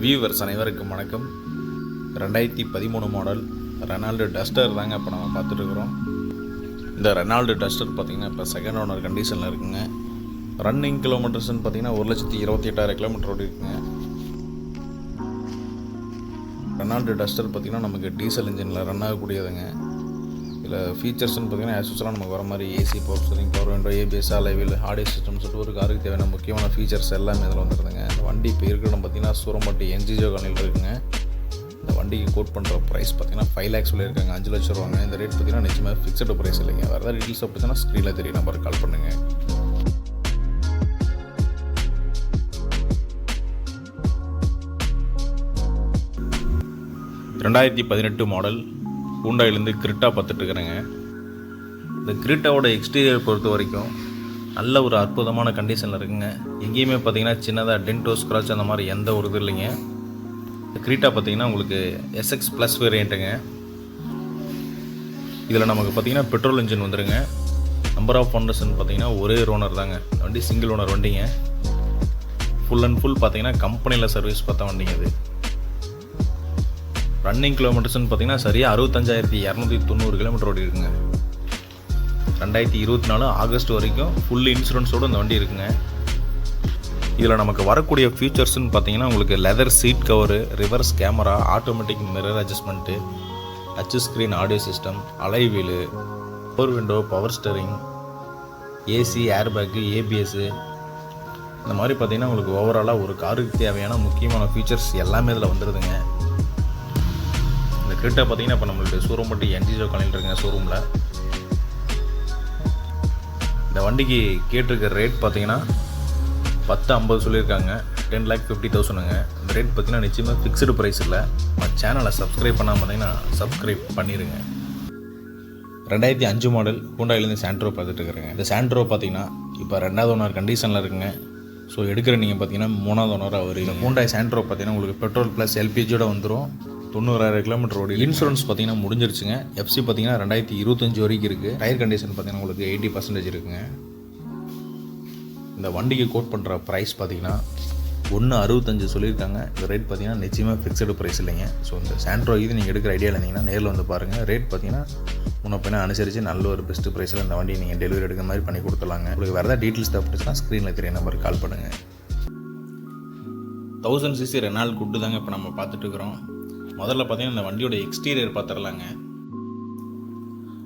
Viewers அனைவருக்கும் வணக்கம். ரெண்டாயிரத்தி பதிமூணு மாடல் ரெனால்டு டஸ்டர் தாங்க இப்போ நம்ம பார்த்துட்ருக்குறோம் இந்த ரெனால்டு டஸ்டர் பார்த்தீங்கன்னா இப்போ செகண்ட் ஓனர் கண்டிஷனில் இருக்குங்க. ரன்னிங் கிலோமீட்டர்ஸ்னு பார்த்தீங்கன்னா ஒரு லட்சத்தி இருபத்தி எட்டாயிரம் கிலோமீட்டர் ஓடி இருக்குங்க. ரெனால்டு டஸ்டர் பார்த்தீங்கன்னா நமக்கு டீசல் இன்ஜினில் ரன் ஆகக்கூடியதுங்க. இதில் ஃபீச்சர்ஸ்னு பார்த்தீங்கன்னா ஆக்சுவலாக நமக்கு வர மாதிரி AC power steering power window ABS alloy wheel audio system சொல்லிட்டு ஒரு காருக்கு தேவையான முக்கியமான ஃபீச்சர்ஸ் எல்லாமே இதில் வந்துருதுங்க. இந்த வண்டி இப்போ இருக்கிற இடம் பார்த்தீங்கன்னா சூரம்பட்டி என்ஜிஜோ கணையில் இருக்குங்க. இந்த வண்டிக்கு கோட் பண்ணுற ப்ரைஸ் பார்த்தீங்கன்னா ஃபைவ் லேக்ஸ் சொல்லியிருக்காங்க அஞ்சு லட்சம் ரூபாங்க. இந்த ரேட் பார்த்தீங்கன்னா நிச்சயமாக ஃபிக்ஸட் ப்ரைஸ் இல்லைங்க. வேறு ஏதாவது டீட்டெயில்ஸ் பார்த்தீங்கன்னா ஸ்க்ரீனில் தெரியும் நம்பருக்கு கால் பண்ணுங்கள் ரெண்டாயிரத்தி பதினெட்டு மாடல் ஹூண்டாயிலேருந்து கிரிட்டா பார்த்துட்ருக்குறேங்க இந்த கிரிட்டாவோட எக்ஸ்டீரியர் பொறுத்த வரைக்கும் நல்ல ஒரு அற்புதமான கண்டிஷனில் இருக்குங்க. எங்கேயுமே பார்த்தீங்கன்னா சின்னதாக டென்டோ ஸ்க்ராட்ச் அந்த மாதிரி எந்த ஒரு இது இல்லைங்க. இந்த கிரீட்டா பார்த்தீங்கன்னா உங்களுக்கு எஸ்எக்ஸ் ப்ளஸ் வேரியண்ட்டுங்க இதில் நமக்கு பார்த்தீங்கன்னா பெட்ரோல் இன்ஜின் வந்துருங்க. நம்பர் ஆஃப் ஃபவுண்டர்ஸ்னு பார்த்தீங்கன்னா ஒரே ஓனர் தாங்க. வண்டி சிங்கிள் ஓனர் வண்டிங்க. ஃபுல் அண்ட் ஃபுல் பார்த்தீங்கன்னா கம்பெனியில் சர்வீஸ் பார்த்த வண்டிங்க இது. ரன்னிங் கிலோமீட்டர்ஸ்னு பார்த்தீங்கன்னா சரியாக அறுபத்தஞ்சாயிரத்தி இரநூத்தி தொண்ணூறு கிலோமீட்டர் ஓடி இருக்குங்க ரெண்டாயிரத்தி இருபத்தி நாலு ஆகஸ்ட் வரைக்கும் ஃபுல் இன்சூரன்ஸோடு இந்த வண்டி இருக்குங்க. இதில் நமக்கு வரக்கூடிய ஃபீச்சர்ஸ்னு பார்த்தீங்கன்னா உங்களுக்கு leather seat cover reverse camera automatic mirror adjustment touch screen audio system alloy wheel power window power steering AC air bag ABS இந்த மாதிரி பார்த்தீங்கன்னா உங்களுக்கு ஓவராலாக ஒரு காருக்கு தேவையான முக்கியமான ஃபீச்சர்ஸ் எல்லாமே இதில் வந்துடுதுங்க கிட்ட பார்த்தீங்கன்னா இப்போ நம்மளுடைய ஷோரூம் மட்டும் என்ஜிஓ காலையில் இருக்குங்க ஷோரூமில் இந்த வண்டிக்கு கேட்டிருக்க ரேட் பார்த்தீங்கன்னா பத்து ஐம்பது சொல்லியிருக்காங்க. டென் லேக் ஃபிஃப்டி தௌசண்ட்ங்க இந்த ரேட் பார்த்தீங்கன்னா நிச்சயமாக ஃபிக்ஸ்டு ப்ரைஸ் இல்லை. நம்ம சேனலை சப்ஸ்கிரைப் பண்ணாமல் பார்த்தீங்கன்னா சப்ஸ்கிரைப் பண்ணிடுங்க ரெண்டாயிரத்தி அஞ்சு மாடல் ஹூண்டாயிலேருந்து சாண்ட்ரோ பார்த்துட்டு இருக்கிறேங்க. இந்த சாண்ட்ரோ பார்த்தீங்கன்னா இப்போ ரெண்டாவது ஓனர் கண்டிஷனில் இருக்குங்க. ஸோ எடுக்கிற நீங்கள் பார்த்தீங்கன்னா மூணாவது ஓனராக வருவீங்க ஹூண்டாய் சாண்ட்ரோ பார்த்தீங்கன்னா உங்களுக்கு பெட்ரோல் ப்ளஸ் எல்பிஜியோட வந்துடும் தொண்ணூறாயிரம் கிலோமீட்டர் ஓடி இன்சூரன்ஸ் பார்த்தீங்கன்னா முடிஞ்சிருச்சுங்க. எஃப்சி பார்த்தீங்கன்னா ரெண்டாயிரத்தி இருபத்தஞ்சு வரைக்கும் இருக்குது டயர் கண்டிஷன் பார்த்தீங்கன்னா உங்களுக்கு எயிட்டி பர்சன்டேஜ் இருக்குங்க. இந்த வண்டிக்கு கோட் பண்ணுற ப்ரைஸ் பார்த்தீங்கன்னா ஒன்று அறுபத்தஞ்சு சொல்லியிருக்காங்க. இந்த ரேட் பார்த்தீங்கன்னா நிச்சயமாக ஃபிக்ஸடு ப்ரைஸ் இல்லைங்க. ஸோ இந்த சாண்ட்ரோ இது நீங்கள் எடுக்கிற ஐடியா இருந்தீங்கன்னா நேரில் வந்து பாருங்கள் ரேட் பார்த்தீங்கன்னா முன்ன பின்ன அனுசரித்து நல்ல ஒரு பெஸ்ட் ப்ரைஸில் இந்த வண்டி நீங்கள் டெலிவரி எடுக்கிற மாதிரி பண்ணி கொடுத்துலாங்க உங்களுக்கு வேறு ஏதாவது டீட்டெயில்ஸ் தேவைப்பட்டுச்சுன்னா ஸ்க்ரீனில் தெரிய நம்பருக்கு கால் பண்ணுங்கள் தௌசண்ட் சிசி ரெனால் குட்டு தாங்க இப்போ நம்ம பார்த்துட்டு இருக்கிறோம். முதல்ல பார்த்தீங்கன்னா இந்த வண்டியோட எக்ஸ்டீரியர் பார்த்துடலாங்க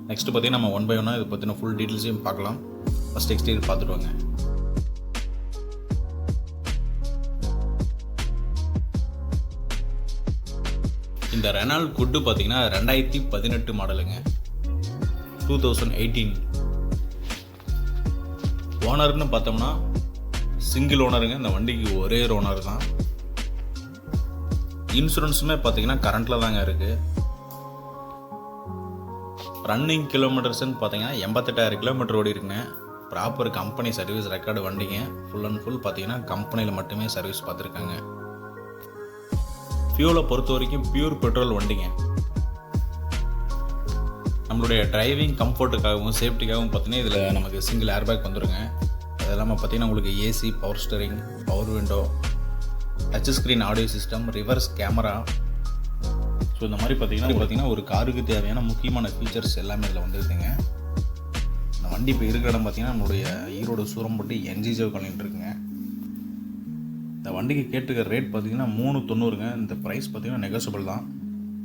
நெக்ஸ்ட் பார்த்தீங்கன்னா நம்ம ஒன் பை ஒன்னாக இதை பற்றின ஃபுல் டீட்டெயில்ஸையும் பார்க்கலாம் ஃபஸ்ட் எக்ஸ்டீரியர் பார்த்துட்டு வாங்க. இந்த ரெனால்ட் குட்டு பார்த்தீங்கன்னா ரெண்டாயிரத்தி பதினெட்டு மாடலுங்க டூ தௌசண்ட் எயிட்டீன் ஓனர்னு பார்த்தோம்னா சிங்கிள் ஓனருங்க இந்த வண்டிக்கு ஒரே ஓனர் தான் இன்சூரன்ஸுமே பார்த்தீங்கன்னா கரண்ட்டில் தாங்க இருக்குது ரன்னிங் கிலோமீட்டர்ஸ்னு பார்த்தீங்கன்னா எண்பத்தெட்டாயிரம் கிலோமீட்டர் ஓடி இருக்குங்க ப்ராப்பர் கம்பெனி சர்வீஸ் ரெக்கார்டு வண்டிங்க. ஃபுல் அண்ட் ஃபுல் பார்த்தீங்கன்னா கம்பெனியில் மட்டுமே சர்வீஸ் பார்த்துருக்காங்க. ஃபியூலை பொறுத்த வரைக்கும் பியூர் பெட்ரோல் வண்டிங்க. நம்மளுடைய டிரைவிங் கம்ஃபர்ட்டுக்காகவும் சேஃப்டிக்காகவும் பார்த்தீங்கன்னா இதில் நமக்கு சிங்கிள் ஏர்பேக் வந்துடுங்க அது இல்லாமல் பார்த்தீங்கன்னா உங்களுக்கு AC power steering power window touch screen audio system reverse camera so இந்த மாதிரி பார்த்தீங்கன்னா பார்த்தீங்கன்னா ஒரு காருக்கு தேவையான முக்கியமான ஃபீச்சர்ஸ் எல்லாமே இதில் வந்துருக்குங்க. இந்த வண்டி இப்போ இருக்கிற இடம் பார்த்தீங்கன்னா நம்மளுடைய ஈரோடு சூரம்பட்டி என்ஜிஜோ காலனிட்டு இருக்குங்க. இந்த வண்டிக்கு கேட்டுக்கிற ரேட் பார்த்தீங்கன்னா மூணு தொண்ணூறுங்க இந்த ப்ரைஸ் பார்த்தீங்கன்னா நெகோசியபிள் தான்.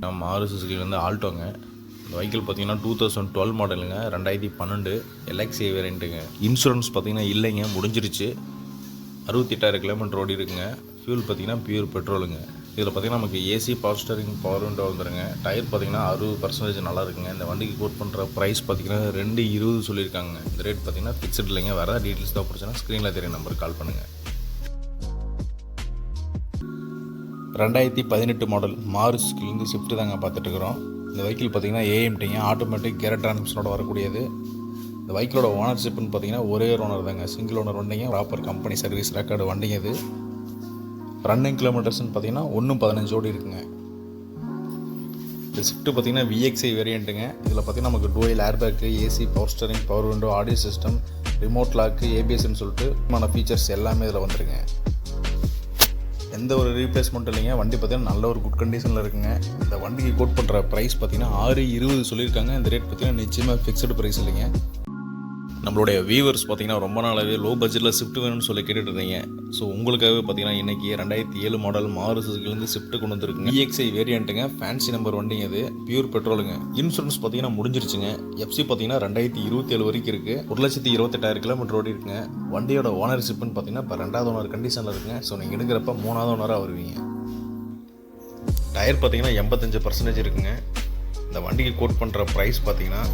நம்ம ஆறு சுசுகி வந்து இந்த வெஹிக்கிள் பார்த்தீங்கன்னா டூ தௌசண்ட் டுவெல் மாடலுங்க ரெண்டாயிரத்தி பன்னெண்டு எல்எக்ஸி வேரியண்ட்டுங்க இன்சூரன்ஸ் பார்த்தீங்கன்னா இல்லைங்க. முடிஞ்சிருச்சு. அறுபத்தெட்டாயிரம் கிலோமீட்டர் ஓடி இருக்குங்க ஃபியூல் பார்த்தீங்கன்னா பியூர் பெட்ரோலுங்க இதில் பார்த்தீங்கன்னா நமக்கு AC power steering power window வந்துருங்க. டயர் பார்த்தீங்கன்னா அறுபது பர்சன்டேஜ் நல்லா இருக்குங்க. இந்த வண்டிக்கு கோட் பண்ணுற ப்ரைஸ் பார்த்தீங்கன்னா ரெண்டு இருபது சொல்லியிருக்காங்க. இந்த ரேட் பார்த்தீங்கன்னா ஃபிக்ஸ்ட் இல்லைங்க. வேறு டீட்டெயில்ஸ் தான் பிடிச்சினா ஸ்க்ரீனில் தெரிய நம்பருக்கு கால் பண்ணுங்கள் ரெண்டாயிரத்தி பதினெட்டு மாடல் மாருஸ்கிலேருந்து ஸ்விஃப்ட் தாங்க பார்த்துட்ருக்குறோம் இந்த வெஹிக்கிள் பார்த்தீங்கன்னா ஏஎம்டிங்க ஆட்டோமேட்டிக் கேரட் டிரான்ஸ்மிஷனோட வரக்கூடியது. இந்த வெஹிக்கிளோட ஓனர்ஷிப்னு பார்த்தீங்கன்னா ஒரே ஓனர் தாங்க. சிங்கிள் ஓனர் வண்டிங்க. ப்ராப்பர் கம்பெனி சர்வீஸ் ரெக்கார்டு வண்டிங்க இது. ரன்னிங் கிலோமீட்டர்ஸ்னு பார்த்தீங்கன்னா ஒன்று பதினஞ்சு ஓடி இருக்குங்க. இந்த ஷிஃப்ட்டு பார்த்தீங்கன்னா விஎக்ஸை வேரியண்ட்டுங்க இதில் பார்த்தீங்கன்னா நமக்கு dual airbag AC power steering power window audio system remote lock ஏபிஎஸ்ன்னு சொல்லிட்டுமான ஃபீச்சர்ஸ் எல்லாமே இதில் வந்துருங்க. எந்த ஒரு ரீப்ளேஸ்மெண்ட்டும் இல்லைங்க. வண்டி பார்த்தீங்கன்னா நல்ல ஒரு குட் கண்டிஷனில் இருக்குங்க. இந்த வண்டிக்கு கோட் பண்ணுற ப்ரைஸ் பார்த்தீங்கன்னா ஆறு இருபது சொல்லியிருக்காங்க. இந்த ரேட் பார்த்தீங்கன்னா நிச்சயமாக ஃபிக்ஸ்டு ப்ரைஸ் இல்லைங்க. நம்மளுடைய வியூவர்ஸ் பார்த்தீங்கன்னா ரொம்ப நாளாகவே லோ பட்ஜெட்டில் ஷிஃப்ட் வேணும்னு சொல்லி கேட்டுட்டு இருந்தீங்க. ஸோ உங்களுக்காகவே பார்த்தீங்கன்னா இன்றைக்கி ரெண்டாயிரத்தி ஏழு மாடல் மாறு சுசுக்கிலேருந்து ஷிஃப்ட் கொண்டு வந்துருக்குங்க. இஎக்ஸ்ஐ வேரியண்ட்டுங்க ஃபேன்சி நம்பர் வண்டிங்க இது. பியூர் பெட்ரோலுங்க இன்சூரன்ஸ் பார்த்தீங்கன்னா முடிஞ்சிருச்சுங்க. எஃப்சி பார்த்தீங்கன்னா ரெண்டாயிரத்தி இருபத்தி ஏழு வரைக்கும் இருக்குது ஒரு லட்சத்தி இருபத்தெட்டாயிரம் கிலோமீட்டர் ஓடி இருக்குங்க. வண்டியோட ஓனர்ஷிப்னு பார்த்தீங்கன்னா இப்போ ரெண்டாவது ஓனர் கண்டிஷனில் இருக்குங்க. ஸோ நீங்கள் எடுக்கிறப்ப மூணாவது ஓனராக வருவீங்க. டயர் பார்த்தீங்கன்னா எண்பத்தஞ்சு பர்சன்டேஜ் இருக்குங்க. இந்த வண்டிக்கு கோட் பண்ணுற ப்ரைஸ் பார்த்தீங்கன்னா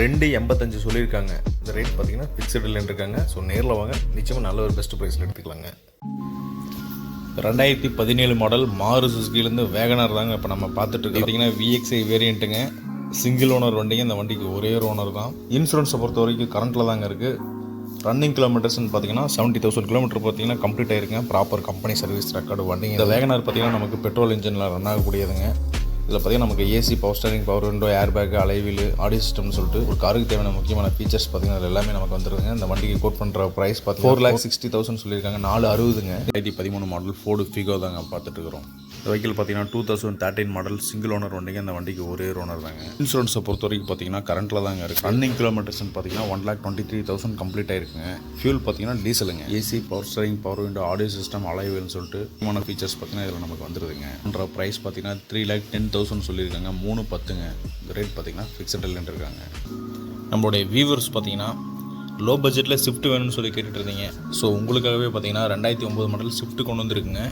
ரெண்டு எண்பத்தஞ்சு சொல்லியிருக்காங்க. இந்த ரேட் பார்த்தீங்கன்னா ஃபிக்ஸடில் இல்லைன்னு இருக்காங்க ஸோ நேரில் வாங்க. நிச்சயமாக நல்ல ஒரு பெஸ்ட் ப்ரைஸில் எடுத்துக்கலாங்க. ரெண்டாயிரத்தி பதினேழு மாடல் மாறு சுசுக்கிலேருந்து வேகனர் தாங்க இப்போ நம்ம பார்த்துட்டு இருக்கோம். பார்த்தீங்கன்னா விஎக்ஸ்ஐ வேரியண்ட்டுங்க சிங்கிள் ஓனர் வண்டிங்க. இந்த வண்டிக்கு ஒரே ஒரு ஓனர் தான். இன்சூரன்ஸை பொறுத்த வரைக்கும் கரண்ட்டில் தாங்க இருக்குது ரன்னிங் கிலோமீட்டர்ஸ்னு பார்த்தீங்கன்னா செவன்ட்டி தௌசண்ட் கிலோமீட்டர் பார்த்தீங்கன்னா கம்ப்ளீட் ஆயிருங்க. ப்ராப்பர் கம்பெனி சர்வீஸ் ரெக்கார்டு வண்டிங்க. இந்த வேகனார் பார்த்தீங்கன்னா நமக்கு பெட்ரோல் இன்ஜினில் ரன் ஆகக்கூடியதுங்க. இதில் பார்த்தீங்கன்னா நமக்கு AC power steering power window air bag alloy wheel audio சிஸ்டம்னு சொல்லிட்டு ஒரு காருக்கு தேவையான முக்கியமான ஃபீச்சர்ஸ் பார்த்தீங்கன்னா அது எல்லாமே நமக்கு வந்துருதுங்க. இந்த வண்டிக்கு கோட் பண்ணுற ப்ரைஸ் பார்த்து ஃபோர் லேக் சிக்ஸ்டி தௌசண்ட் சொல்லியிருக்காங்க. நாலு அறுபதுங்க. ரெண்டாயிரத்தி பதிமூணு மாடல் ஃபோர்டு ஃபிகோ தாங்க பார்த்துட்டு இருக்கிறோம். இந்த வெஹிக்கிள் பார்த்தீங்கன்னா two thousand thirteen model single owner வண்டிங்க. இந்த வண்டிக்கு ஒரே ஓனர் தாங்க. இன்சூரன்ஸை பொறுத்த வரைக்கும் பார்த்தீங்கன்னா கரண்ட்டில் தாங்க இருக்குது ரன்னிங் கிலோமீட்டர்ஸ்னு பார்த்தீங்கன்னா one lakh twenty three thousand complete ஆயிருக்குங்க fuel பார்த்தீங்கன்னா டீசலுங்க AC power steering power window audio system அலைவல்னு சொல்லிட்டு முக்கியமான ஃபீச்சர்ஸ் பார்த்தீங்கன்னா இதில் நமக்கு வந்துருதுங்க ப்ரைஸ் பார்த்தீங்கன்னா த்ரீ லேக் டென் தௌசண்ட் சொல்லியிருக்காங்க. மூணு பத்துங்க. இந்த ரேட் பார்த்தீங்கன்னா ஃபிக்ஸட் இருக்காங்க நம்மளுடைய வியூவர்ஸ் பார்த்தீங்கன்னா லோ பட்ஜெட்டில் ஷிஃப்ட் வேணும்னு சொல்லி கேட்டுட்டு இருந்தீங்க. ஸோ உங்களுக்காகவே பார்த்தீங்கன்னா ரெண்டாயிரத்தி ஒம்பது மாடல் ஷிஃப்ட் கொண்டு வந்திருக்குங்க.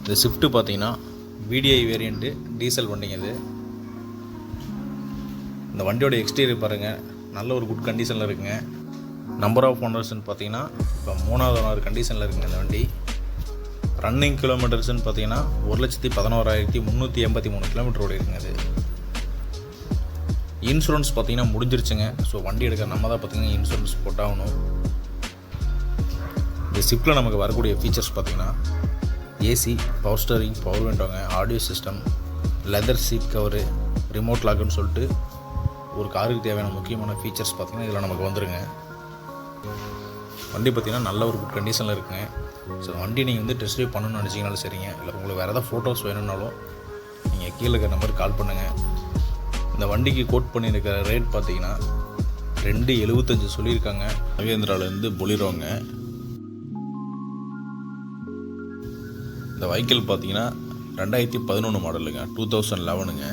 இந்த ஷிஃப்ட்டு பார்த்தீங்கன்னா விடிஐ வேரியண்ட்டு டீசல் வண்டிங்க இது. இந்த வண்டியோட எக்ஸ்டீரியர் பாருங்கள் நல்ல ஒரு குட் கண்டிஷனில் இருக்குங்க. நம்பர் ஆஃப் ஓனர்ஸ்னு பார்த்தீங்கன்னா இப்போ மூணாவது ஓனர் கண்டிஷனில் இருக்குங்க இந்த வண்டி. ரன்னிங் கிலோமீட்டர்ஸ்னு பார்த்தீங்கன்னா ஒரு லட்சத்தி பதினோராயிரத்தி முந்நூற்றி எண்பத்தி மூணு கிலோமீட்டர் ஓடி இருக்குங்க அது இன்சூரன்ஸ் பார்த்தீங்கன்னா முடிஞ்சிருச்சுங்க. ஸோ வண்டி எடுக்க நம்ம தான் பார்த்தீங்கன்னா இன்சூரன்ஸ் போட்டாகணும். இந்த ஷிஃப்ட்டில் நமக்கு வரக்கூடிய ஃபீச்சர்ஸ் பார்த்தீங்கன்னா AC power steering power விண்டோங்க audio system leather seat cover remote லாக்குன்னு சொல்லிட்டு ஒரு காருக்கு தேவையான முக்கியமான ஃபீச்சர்ஸ் பார்த்தீங்கன்னா இதில் நமக்கு வந்துருங்க. வண்டி பார்த்திங்கன்னா நல்ல ஒரு குட் கண்டிஷனில் இருக்குங்க. ஸோ வண்டி நீங்கள் வந்து டெஸ்ட் ட்ரைவ் பண்ணணும்னு நினச்சிங்கனாலும் சரிங்க. இல்லை உங்களுக்கு வேறு ஏதாவது ஃபோட்டோஸ் வேணும்னாலும் நீங்கள் கீழே இருக்கிற நம்பருக்கு கால் பண்ணுங்கள் இந்த வண்டிக்கு கோட் பண்ணியிருக்கிற ரேட் பார்த்தீங்கன்னா ரெண்டு எழுபத்தஞ்சு சொல்லியிருக்காங்க. மகேந்திராலேருந்து பொலிரோங்க. இந்த வைக்கல் பார்த்தீங்கன்னா ரெண்டாயிரத்தி பதினொன்று மாடலுங்க டூ தௌசண்ட் லெவனுங்க.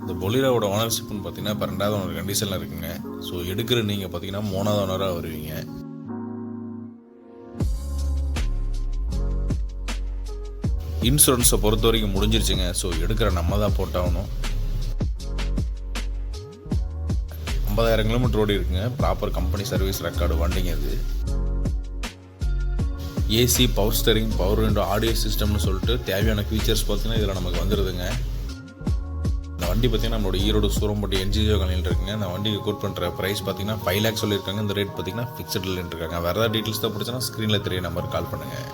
இந்த பொலிராவோட ஓனர்ஷிப்னு பார்த்தீங்கன்னா இப்போ ரெண்டாவது ஓனர் கண்டிஷனில் இருக்குங்க. ஸோ எடுக்கிற நீங்கள் பார்த்தீங்கன்னா மூணாவது ஓனராக வருவீங்க. இன்சூரன்ஸை பொறுத்த வரைக்கும் முடிஞ்சிருச்சுங்க. ஸோ எடுக்கிற நம்ம தான் போட்டாகணும். ஐம்பதாயிரம் கிலோமீட்டர் ஓடி இருக்குங்க. ப்ராப்பர் கம்பெனி சர்வீஸ் ரெக்கார்டு வண்டிங்க இது. AC power steering power window audio சிஸ்டம்னு சொல்லிட்டு தேவையான ஃபீச்சர்ஸ் பார்த்தீங்கன்னா இதில் நமக்கு வந்துடுதுங்க இந்த வண்டி பார்த்தீங்கன்னா நம்மளோட ஈரோடு சூரம்பட்டி என்ஜிஓ கலையில் இருக்குங்க. இந்த வண்டிக்கு கோட் பண்ணுற ப்ரைஸ் பார்த்தீங்கன்னா ஃபைவ் லேக்ஸ் சொல்லியிருக்காங்க. இந்த ரேட் பார்த்தீங்கன்னா ஃபிக்ஸ்ட் இருக்காங்க வேறு ஏதாவது டீட்டெயில்ஸ் தான் பிடிச்சனா ஸ்க்ரீனில் தெரிய நம்பர் கால் பண்ணுங்கள்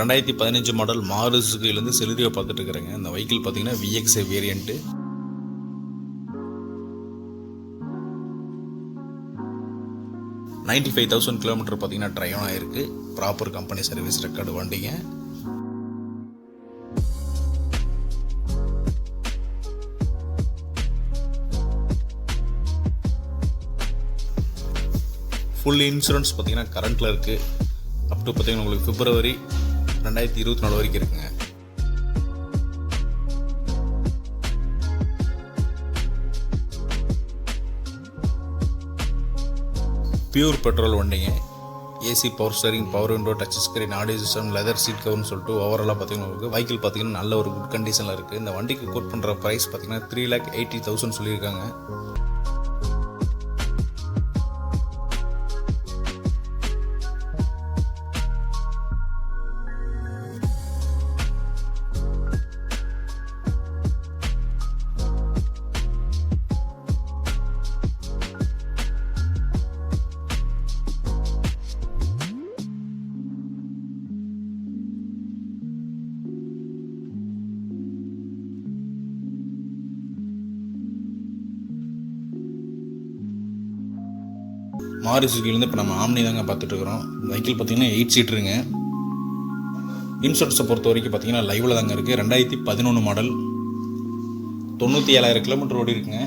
ரெண்டாயிரத்தி பதினஞ்சு மாடல் மாறு சுகையிலேருந்து செலுதியை பார்த்துட்டு இருக்கிறேங்க. இந்த வெஹிக்கிள் பார்த்தீங்கன்னா VXI variant ninety five thousand kilometre பார்த்தீங்கன்னா ட்ரைவ் ஆயிருக்கு. ப்ராப்பர் கம்பெனி சர்வீஸ் ரெக்கார்டு வண்டிங்க. ஃபுல் இன்சூரன்ஸ் பார்த்தீங்கன்னா கரண்ட்டில் இருக்குது அப் டு பார்த்தீங்கன்னா உங்களுக்கு பிப்ரவரி ரெண்டாயிரத்தி இருபத்தி நாலு வரைக்கும் இருக்குங்க. பியூர் பெட்ரோல் வண்டிங்க. AC power steering power window touch screen audio system leather seat கவர்னு சொல்லிட்டு ஓவராலாக பார்த்தீங்கன்னா இருக்குது வெஹிக்கிள் பார்த்தீங்கன்னா நல்ல ஒரு குட் கண்டிஷனில் இருக்குது இந்த வண்டிக்கு கோட் பண்ணுற ப்ரைஸ் பார்த்தீங்கன்னா த்ரீ லேக் எயிட்டி தௌசண்ட் சொல்லியிருக்காங்க. மாரி சுக்கிலேருந்து இப்போ நம்ம ஆம்னி தாங்க பார்த்துட்ருக்குறோம் வெஹிக்கிள் பார்த்தீங்கன்னா எயிட் சீட்ருங்க இன்சூரன்ஸை பொறுத்த வரைக்கும் பார்த்தீங்கன்னா லைவில் தாங்க இருக்குது ரெண்டாயிரத்தி பதினொன்று மாடல் தொண்ணூற்றி ஏழாயிரம் கிலோமீட்டர் ஓடி இருக்குங்க.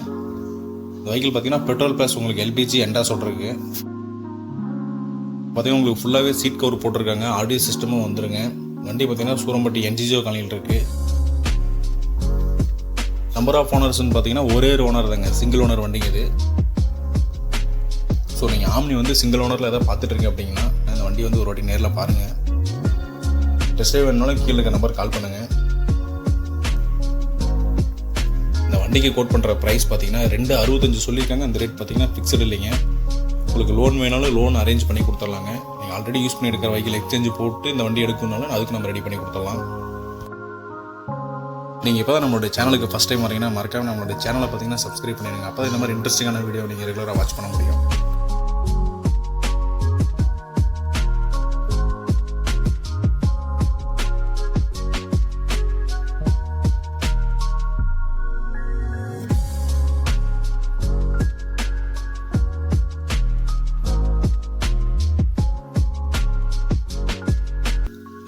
இந்த வெஹிக்கிள் பார்த்தீங்கன்னா பெட்ரோல் ப்ளஸ் உங்களுக்கு எல்பிஜி எண்டாஸோட இருக்கு பார்த்திங்கன்னா உங்களுக்கு ஃபுல்லாகவே சீட் கவர் போட்டிருக்காங்க. ஆடியோ சிஸ்டமும் வந்துருங்க. வண்டி பார்த்திங்கன்னா சூரம்பட்டி என்ஜிஜோ காலனியில் இருக்குது நம்பர் ஆஃப் ஓனர்ஸ்னு பார்த்தீங்கன்னா ஒரே ஒரு ஓனர் தாங்க. சிங்கிள் ஓனர் வண்டிங்க இது. ஸோ நீங்கள் ஆம்னி வந்து சிங்கிள் ஓனரில் எதாவது பார்த்துட்ருக்கீங்க அப்படின்னா அந்த வண்டி வந்து ஒரு வாட்டி நேரில் பாருங்கள் டெஸ்ட் ட்ரைவ் வேணுனாலும் கீழே இருக்க நம்பர் கால் பண்ணுங்கள் இந்த வண்டிக்கு கோட் பண்ணுற ப்ரைஸ் பார்த்தீங்கன்னா ரெண்டு அறுபத்தஞ்சு சொல்லியிருக்காங்க. அந்த ரேட் பார்த்தீங்கன்னா ஃபிக்ஸ்டு இல்லைங்க. உங்களுக்கு லோன் வேணாலும் லோன் அரேஞ்ச் பண்ணி கொடுத்துர்லாங்க நீங்கள் ஆல்ரெடி யூஸ் பண்ணி எடுக்கிற வெஹிக்கிள் எக்ஸ்சேஞ்சு போட்டு இந்த வண்டி எடுக்கணும்னாலும் அதுக்கு நம்ம ரெடி பண்ணி கொடுத்துடலாம். நீங்கள் இப்போ தான் நம்மளுடைய சேனலுக்கு ஃபஸ்ட் டைம் வரீங்கன்னா மறக்காம நம்மளுடைய சேனலை பார்த்தீங்கன்னா சப்ஸ்கிரைப் பண்ணிடுங்க. அப்போ இந்த மாதிரி இன்ட்ரெஸ்டிங்கான வீடியோ நீங்கள் ரெகுலராக வாட்ச் பண்ண முடியும்.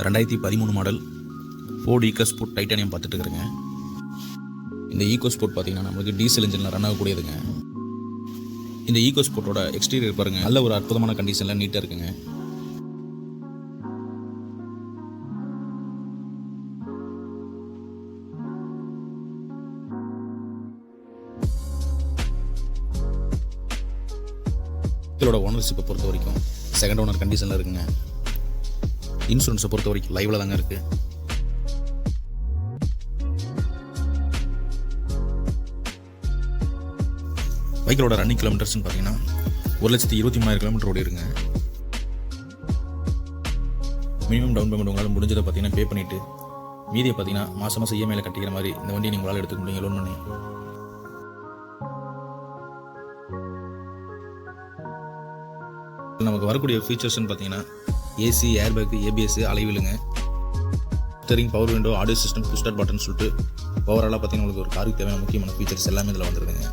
ரெண்டாயிரத்தி பதிமூணு model Ford EcoSport Titanium பார்த்துட்டு இருக்கிறேங்க இந்த ஈகோ ஸ்போர்ட் பார்த்தீங்கன்னா நம்மளுக்கு டீசல் இன்ஜினில் ரன் ஆகக்கூடியதுங்க. இந்த ஈகோ ஸ்போர்ட்டோட எக்ஸ்டீரியர் பாருங்கள் நல்ல ஒரு அற்புதமான கண்டிஷனில் நீட்டாக இருக்குங்க. இதோட ஓனர்ஷிப்பை பொறுத்த வரைக்கும் செகண்ட் ஓனர் கண்டிஷனில் இருக்குங்க. இன்சூரன்ஸை பொறுத்த வரைக்கும் லைவில் தாங்க இருக்குது பைக்கரோட ரன்னிங் கிலோமீட்டர்ஸ்னு பார்த்தீங்கன்னா ஒரு லட்சத்தி இருபத்தி மூணாயிரம் கிலோமீட்டர் ஓடிடுங்க மினிமம் டவுன் பேமெண்ட் உங்களால் முடிஞ்சதை பார்த்தீங்கன்னா பே பண்ணிவிட்டு மீதியை பார்த்தீங்கன்னா மாதம் மாதம் இஎம்ஐயில் கட்டிக்கிற மாதிரி இந்த வண்டியை நீங்கள் உங்களால் எடுத்துக்க முடியுங்க லோன் பண்ணி? நமக்கு வரக்கூடிய ஃபீச்சர்ஸ்னு பார்த்தீங்கன்னா AC airbag ABS அலைவிலுங்க steering power window audio system booster button சொல்லிட்டு ஓவராலாக பார்த்தீங்கன்னா உங்களுக்கு ஒரு காருக்கு தேவையான முக்கியமான ஃபீச்சர்ஸ் எல்லாமே இதில் வந்துருதுங்க.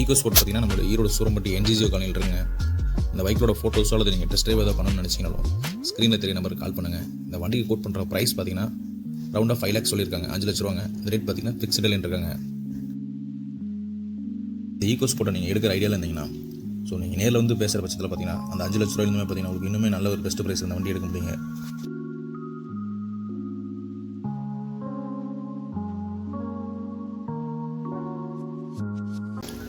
ஈகோ ஸ்போர்ட் பார்த்தீங்கன்னா நம்மளோட ஈரோடு சூரம்பட்டி என்ஜிஜிஓ காலையில் இருங்க இந்த பைக்கோட ஃபோட்டோஸோ அல்லது நீங்கள் டெஸ்ட் ட்ரைவ் ஏதாவது பண்ணணும்னு நினச்சிங்கனாலும் ஸ்க்ரீனில் தெரிய நம்பருக்கு கால் பண்ணுங்கள் இந்த வண்டிக்கு கோட் பண்ணுற ப்ரைஸ் பார்த்தீங்கன்னா ரவுண்டாக ஃபைவ் லேக்ஸ் சொல்லியிருக்காங்க. அஞ்சு லட்ச ரூபாங்க. இந்த ரேட் பார்த்தீங்கன்னா ஃபிக்ஸ்டில் இருக்காங்க. இந்த ஈகோ ஸ்போர்ட்டை நீங்கள் எடுக்கிற ஐடியாவில் இருந்தீங்கன்னா ஸோ நீங்கள் நேரில் வந்து பேசுகிற பட்சத்தில் பார்த்தீங்கன்னா அந்த அஞ்சு லட்ச ரூபாயிலுமே பார்த்தீங்கன்னா உங்களுக்கு இன்னுமே நல்ல ஒரு பெஸ்ட் ப்ரைஸ் இந்த வண்டி எடுக்க முடியுங்க.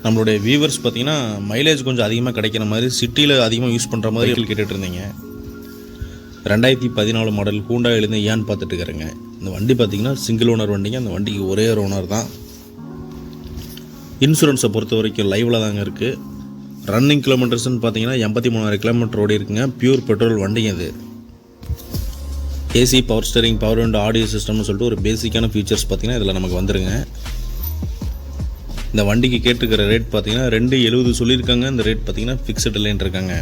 நம்மளுடைய வியூவர்ஸ் பார்த்தீங்கன்னா மைலேஜ் கொஞ்சம் அதிகமாக கிடைக்கிற மாதிரி சிட்டியில் அதிகமாக யூஸ் பண்ணுற மாதிரி கேட்டுட்டு இருந்தீங்க. ரெண்டாயிரத்தி பதினாலு மாடல் ஹூண்டாயிலேருந்து ஏன்னு பார்த்துட்டு இருக்கிறேங்க? இந்த வண்டி பார்த்தீங்கன்னா சிங்கிள் ஓனர் வண்டிங்க. அந்த வண்டிக்கு ஒரே ஒரு ஓனர் தான். இன்சூரன்ஸை பொறுத்த வரைக்கும் லைவில் தாங்க இருக்குது ரன்னிங் கிலோமீட்டர்ஸ்னு பார்த்தீங்கன்னா எண்பத்தி மூணாயிரம் கிலோமீட்டர் ஓடி இருக்குங்க. பியூர் பெட்ரோல் வண்டிங்க இது. AC power steering power and audio சிஸ்டம்னு சொல்லிட்டு ஒரு பேசிக்கான ஃபீச்சர்ஸ் பார்த்தீங்கன்னா இதில் நமக்கு வந்துருங்க. இந்த வண்டிக்கு கேட்டிருக்கிற ரேட் பார்த்திங்கன்னா ரெண்டு எழுபது சொல்லியிருக்காங்க. இந்த ரேட் பார்த்தீங்கன்னா ஃபிக்ஸட் இல்லைன்னு இருக்காங்க.